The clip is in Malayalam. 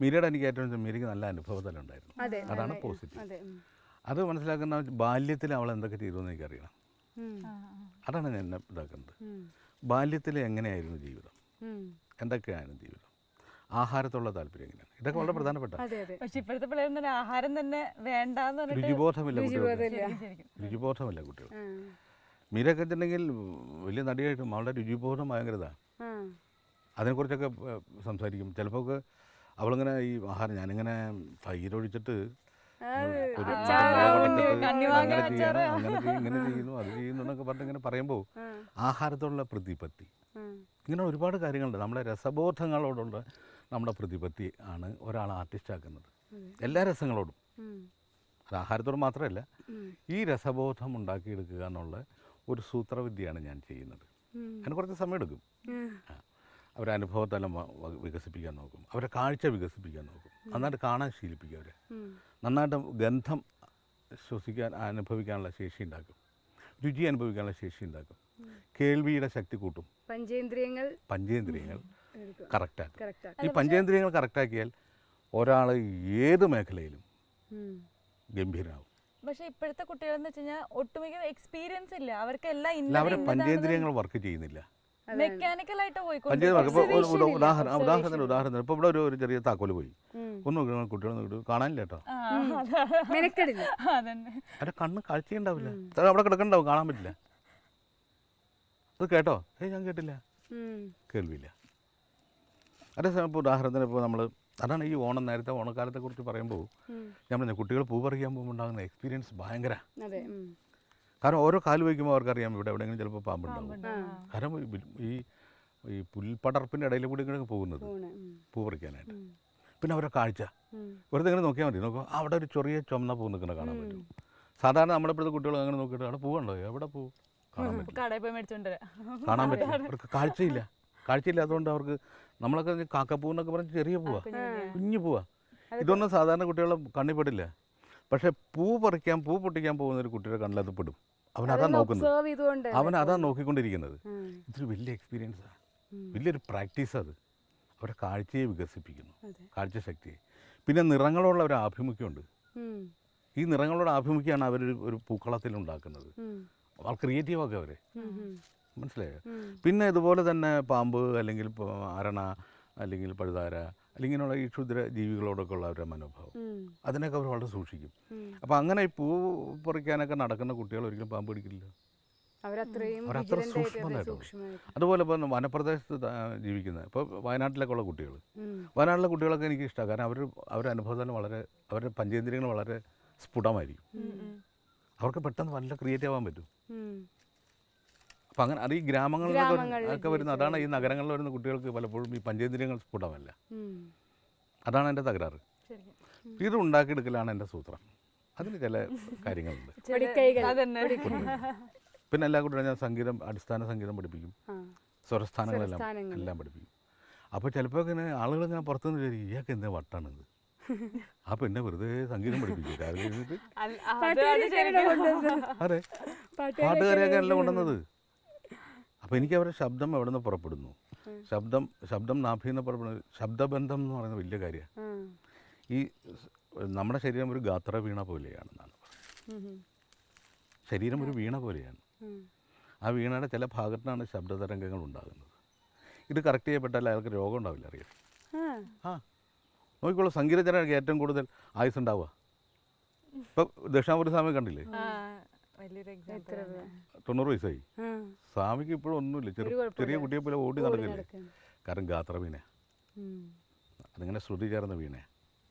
മീരയുടെ എനിക്ക് ഏറ്റവും മീരയ്ക്ക് നല്ല അനുഭവത്തിലുണ്ടായിരുന്നു ഉണ്ടായിരുന്നു അതാണ് പോസിറ്റീവ്. അതെ അത് മനസ്സിലാക്കുന്ന ബാല്യത്തിൽ അവൾ എന്തൊക്കെ ചെയ്തു എന്ന് എനിക്കറിയണം. അതാണ് ഞാൻ എന്നെ ഇതാക്കുന്നത്. ബാല്യത്തിൽ എങ്ങനെയായിരുന്നു ജീവിതം. എന്തൊക്കെയായിരുന്നു ജീവിതം? ആഹാരത്തോടുള്ള താല്പര്യം എങ്ങനെയാണ്? ഇതൊക്കെ വളരെ പ്രധാനപ്പെട്ട അതെ അതെ. പക്ഷെ ഇപ്പോഴത്തെ പിള്ളേർ ആഹാരം തന്നെ വേണ്ടെന്ന് പറഞ്ഞിട്ട് രുചിബോധമില്ല രുചിബോധമില്ല. കുട്ടികൾ മീരൊക്കെ വെച്ചിട്ടുണ്ടെങ്കിൽ വലിയ നടിയായിട്ടും അവളുടെ രുചിബോധം ഭയങ്കരതാണ് അതിനെ അതിനെക്കുറിച്ചൊക്കെ സംസാരിക്കും. ചിലപ്പോൾ അവളിങ്ങനെ ഈ ആഹാരം ഞാനിങ്ങനെ തൈരൊഴിച്ചിട്ട് അങ്ങനെ ചെയ്യണം അങ്ങനെ ഇങ്ങനെ ചെയ്യുന്നു അത് ചെയ്യുന്നു എന്നൊക്കെ പറഞ്ഞ് ഇങ്ങനെ പറയുമ്പോൾ. ആഹാരത്തോടുള്ള പ്രതിപത്തി. ഇങ്ങനെ ഒരുപാട് കാര്യങ്ങളുണ്ട്. നമ്മുടെ രസബോധങ്ങളോടുള്ള നമ്മുടെ പ്രതിപത്തി ആണ് ഒരാൾ ആർട്ടിസ്റ്റ് ആക്കുന്നത്. എല്ലാ രസങ്ങളോടും. അത് ആഹാരത്തോട് മാത്രമല്ല ഈ രസബോധം ഉണ്ടാക്കിയെടുക്കുക എന്നുള്ള ഒരു സൂത്രവിദ്യയാണ് ഞാൻ ചെയ്യുന്നത്. അതിന് കുറച്ച് സമയം എടുക്കും ആ. അവരെ അനുഭവത്തെല്ലാം വികസിപ്പിക്കാൻ നോക്കും. അവരെ കാഴ്ച വികസിപ്പിക്കാൻ നോക്കും. നന്നായിട്ട് കാണാൻ ശീലിപ്പിക്കും അവരെ. നന്നായിട്ട് ഗന്ധം ശ്വസിക്കാൻ അനുഭവിക്കാനുള്ള ശേഷി ഉണ്ടാക്കും. രുചി അനുഭവിക്കാനുള്ള ശേഷി ഉണ്ടാക്കും. കേൾവിയുടെ ശക്തി കൂട്ടും. പഞ്ചേന്ദ്രിയങ്ങൾ പഞ്ചേന്ദ്രിയങ്ങൾ. കറക്റ്റാക്കും. ഈ പഞ്ചേന്ദ്രിയങ്ങൾ കറക്റ്റാക്കിയാൽ ഒരാൾ ഏത് മേഖലയിലും ഗംഭീരനാകും പക്ഷേ ഇപ്പോഴത്തെ കുട്ടികൾ എന്ന് വെച്ച് കഴിഞ്ഞാൽ ഒട്ടുമിക്ക എക്സ്പീരിയൻസ് ഇല്ല. അവർക്ക് എല്ലാം അവരെ പഞ്ചേന്ദ്രിയങ്ങൾ വർക്ക് ചെയ്യുന്നില്ല. മെക്കാനിക്കൽ ആയിട്ട് Observation ഉദാഹരണം ഉദാഹരണത്തിന് ഉദാഹരണത്തിന് ഇപ്പോൾ ഇവിടെ ഒരു ചെറിയ താക്കോൽ പോയി. ഒന്നും ഒന്ന് നോക്കി കുട്ടികളെ കാണാനില്ല കേട്ടോ. മെനക്കെടില്ല. അതന്നെ. അവരെ കണ്ണ് കാഴ്ചയുണ്ടാവില്ല. അവിടെ കിടക്കണ്ടാവും കാണാൻ പറ്റില്ല. അത് കേട്ടോ? ഏയ് ഞാൻ കേട്ടില്ല. കേൾവിയില്ല. അതേ സമയം ഇപ്പോൾ ഉദാഹരണത്തിന് ഇപ്പോൾ നമ്മൾ അതാണ് ഈ ഓണം നേരത്തെ ഓണക്കാലത്തെ കുറിച്ച് പറയുമ്പോൾ. ഞാൻ കുട്ടികൾ പൂ പറിക്കാൻ പോകുമ്പോൾ ഉണ്ടാകുന്ന എക്സ്പീരിയൻസ് ഭയങ്കര. കാരണം ഓരോ കാൽ വയ്ക്കുമ്പോൾ അവർക്കറിയാം ഇവിടെ എവിടെയെങ്കിലും ചിലപ്പോൾ പാമ്പുണ്ടാവും. പാമ്പുണ്ട്. കാരണം ഈ ഈ പുൽപ്പടർപ്പിന്റെ ഇടയിൽ കൂടി ഇങ്ങനെ പോകുന്നത്. പൂ പറിക്കാനായിട്ട്. പിന്നെ അവരുടെ കാഴ്ച. വെറുതെ ഇങ്ങനെ നോക്കിയാൽ മതി. നോക്കുക അവിടെ ഒരു ചെറിയ ചുമന്ന പൂ നിൽക്കുന്ന കാണാൻ പറ്റും. സാധാരണ നമ്മുടെ ഇപ്പോഴത്തെ കുട്ടികൾ അങ്ങനെ നോക്കിയിട്ട് അവിടെ പൂവുണ്ടോ? എവിടെ പൂ? കാണാൻ പറ്റും. പോയി മേടിച്ചോണ്ട് കാണാൻ പറ്റും. അവർക്ക് കാഴ്ചയില്ല. കാഴ്ചയില്ലാത്തതുകൊണ്ട് അവർക്ക് നമ്മളൊക്കെ കാക്കപ്പൂ എന്നൊക്കെ പറഞ്ഞ് ചെറിയ പൂവാ. കുഞ്ഞു പൂവാ. ഇതൊന്നും സാധാരണ കുട്ടികളെ കണ്ണിപ്പെടില്ല പക്ഷെ പൂ പറിക്കാൻ പൂ പൊട്ടിക്കാൻ പോകുന്ന ഒരു കുട്ടിയുടെ കണ്ണിലത് പെടും. അവൻ അതാ നോക്കുന്നത്. അവൻ അതാ നോക്കിക്കൊണ്ടിരിക്കുന്നത്. ഇതൊരു വലിയ എക്സ്പീരിയൻസ് ആണ് വലിയൊരു പ്രാക്ടീസ് അത്. അവരുടെ കാഴ്ചയെ വികസിപ്പിക്കുന്നു. കാഴ്ച കാഴ്ചശക്തിയെ പിന്നെ നിറങ്ങളോടുള്ള ഒരു ആഭിമുഖ്യമുണ്ട്. ഈ നിറങ്ങളോട് ആഭിമുഖ്യമാണ് അവർ ഒരു പൂക്കളത്തിൽ ഉണ്ടാക്കുന്നത്. അവർ അവർ ക്രിയേറ്റീവാക്കുക അവരെ. മനസ്സിലായോ? പിന്നെ ഇതുപോലെ തന്നെ പാമ്പ് അല്ലെങ്കിൽ ആരണ അരണ അല്ലെങ്കിൽ പഴുതാര അല്ലെങ്കിൽ ഇങ്ങനെയുള്ള ഈ ക്ഷുദ്ര ജീവികളോടൊക്കെ ഉള്ള അവരുടെ മനോഭാവം. അതിനൊക്കെ അവർ വളരെ സൂക്ഷിക്കും. അപ്പം അപ്പോൾ അങ്ങനെ ഈ പൂ പറിക്കാനൊക്കെ നടക്കുന്ന കുട്ടികൾ ഒരിക്കലും പാമ്പ് പിടിക്കില്ല. അവരത്ര സൂക്ഷ്മമായിട്ട്. അതുപോലെ ഇപ്പോൾ വനപ്രദേശത്ത് ജീവിക്കുന്ന ഇപ്പോൾ വയനാട്ടിലൊക്കെ ഉള്ള കുട്ടികൾ വയനാട്ടിലെ കുട്ടികളൊക്കെ എനിക്ക് ഇഷ്ടമാണ് കാരണം അവർ അവരുടെ അനുഭവത്തിൽ വളരെ അവരുടെ പഞ്ചേന്ദ്രിയങ്ങൾ വളരെ സ്ഫുടമായിരിക്കും. അവർക്ക് പെട്ടെന്ന് നല്ല ക്രിയേറ്റീവ് ആവാൻ പറ്റും. അപ്പം അങ്ങനെ അത് ഈ ഗ്രാമങ്ങളിലൊക്കെ ഗ്രാമങ്ങളിൽ ഒക്കെ വരുന്ന അതാണ് ഈ നഗരങ്ങളിൽ വരുന്ന കുട്ടികൾക്ക് പലപ്പോഴും ഈ പഞ്ചേന്ദ്രിയങ്ങൾ സ്ഫുടമല്ല. അതാണ് എന്റെ തകരാറ്. ശരിക്കും ഇത് ഉണ്ടാക്കിയെടുക്കലാണ് എന്റെ സൂത്രം. അതിന് ചില കാര്യങ്ങളുണ്ട്. പിന്നെ എല്ലാ കുട്ടികളും ഞാൻ സംഗീതം അടിസ്ഥാന സംഗീതം പഠിപ്പിക്കും. ആ. സ്വരസ്ഥാനങ്ങളെല്ലാം എല്ലാം പഠിപ്പിക്കും. അപ്പോൾ ചിലപ്പോൾ ഇങ്ങനെ ആളുകൾ ഇങ്ങനെ പുറത്തുനിന്ന് വിചാരിക്കും ഇയാൾക്ക് എന്താ വട്ടാണിത്? ആ പെണ്ണെ വെറുതെ സംഗീതം പഠിപ്പിക്കും. രാവിലെ അത് പാട്ടുകാരെയൊക്കെ അല്ല കൊണ്ടുവന്നത്? അപ്പോൾ എനിക്ക് അവരുടെ ശബ്ദം എവിടെ നിന്ന് പുറപ്പെടുന്നു ശബ്ദം ശബ്ദം നാഭിയിൽ നിന്ന് പുറപ്പെടുന്നത് ശബ്ദബന്ധം എന്ന് പറയുന്ന വലിയ കാര്യമാണ്. ഈ നമ്മുടെ ശരീരം ഒരു ഗാത്ര വീണ പോലെയാണെന്നാണ്. ശരീരം ഒരു വീണ പോലെയാണ്. ആ വീണയുടെ ചില ഭാഗത്താണ് ശബ്ദതരംഗങ്ങൾ ഉണ്ടാകുന്നത്. ഇത് കറക്റ്റ് ചെയ്യപ്പെട്ടാൽ അയാൾക്ക് രോഗം ഉണ്ടാവില്ല അറിയാം. ആ. നോക്കിക്കോളൂ സംഗീതജ്ഞർക്ക് ഏറ്റവും കൂടുതൽ ആയുസ് ഉണ്ടാവുക. ഇപ്പം ദക്ഷിണാപുരി സ്വാമി കണ്ടില്ലേ? തൊണ്ണൂറ് വയസ്സായി. ആ. സ്വാമിക്ക് ഇപ്പോഴും ഒന്നുമില്ല. ചെറു ചെറിയ കുട്ടിയെ പോലെ ഓടി നടക്കില്ലേ? കാരണം ഗാത്ര വീണ. അതിങ്ങനെ ശ്രുതി ചേർന്ന് വീണ